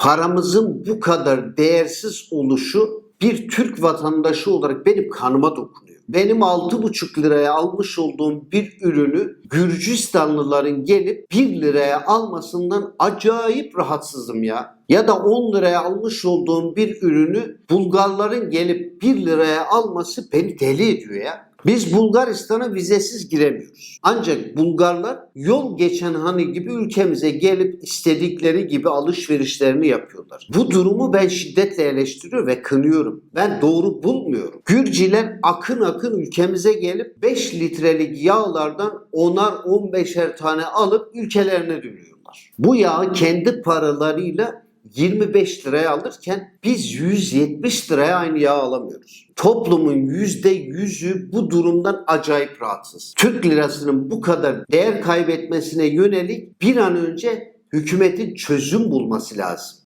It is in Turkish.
Paramızın bu kadar değersiz oluşu bir Türk vatandaşı olarak benim kanıma dokunuyor. Benim 6,5 liraya almış olduğum bir ürünü Gürcistanlıların gelip 1 liraya almasından acayip rahatsızım ya. Ya da 10 liraya almış olduğum bir ürünü Bulgarların gelip 1 liraya alması beni deli ediyor ya. Biz Bulgaristan'a vizesiz giremiyoruz. Ancak Bulgarlar yol geçen hani gibi ülkemize gelip istedikleri gibi alışverişlerini yapıyorlar. Bu durumu ben şiddetle eleştiriyorum ve kınıyorum. Ben doğru bulmuyorum. Gürciler akın akın ülkemize gelip 5 litrelik yağlardan 10'ar 15'er tane alıp ülkelerine dönüyorlar. Bu yağı kendi paralarıyla 25 liraya alırken biz 170 liraya aynı yağ alamıyoruz. Toplumun %100'ü bu durumdan acayip rahatsız. Türk lirasının bu kadar değer kaybetmesine yönelik bir an önce hükümetin çözüm bulması lazım.